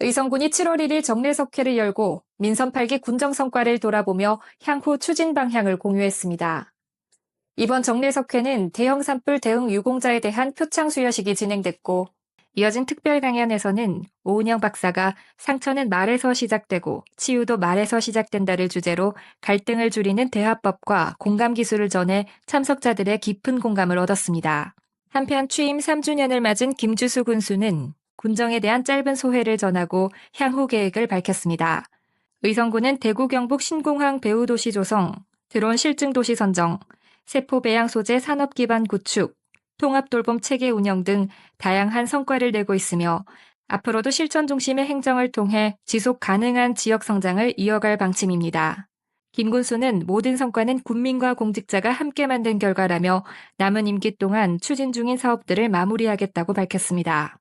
의성군이 7월 1일 정례석회를 열고 민선 8기 군정 성과를 돌아보며 향후 추진 방향을 공유했습니다. 이번 정례석회는 대형 산불 대응 유공자에 대한 표창 수여식이 진행됐고 이어진 특별 강연에서는 오은영 박사가 상처는 말에서 시작되고 치유도 말에서 시작된다를 주제로 갈등을 줄이는 대화법과 공감 기술을 전해 참석자들의 깊은 공감을 얻었습니다. 한편 취임 3주년을 맞은 김주수 군수는 군정에 대한 짧은 소회를 전하고 향후 계획을 밝혔습니다. 의성군은 대구 경북 신공항 배후 도시 조성, 드론 실증 도시 선정, 세포 배양 소재 산업 기반 구축, 통합 돌봄 체계 운영 등 다양한 성과를 내고 있으며 앞으로도 실천 중심의 행정을 통해 지속 가능한 지역 성장을 이어갈 방침입니다. 김 군수는 모든 성과는 군민과 공직자가 함께 만든 결과라며 남은 임기 동안 추진 중인 사업들을 마무리하겠다고 밝혔습니다.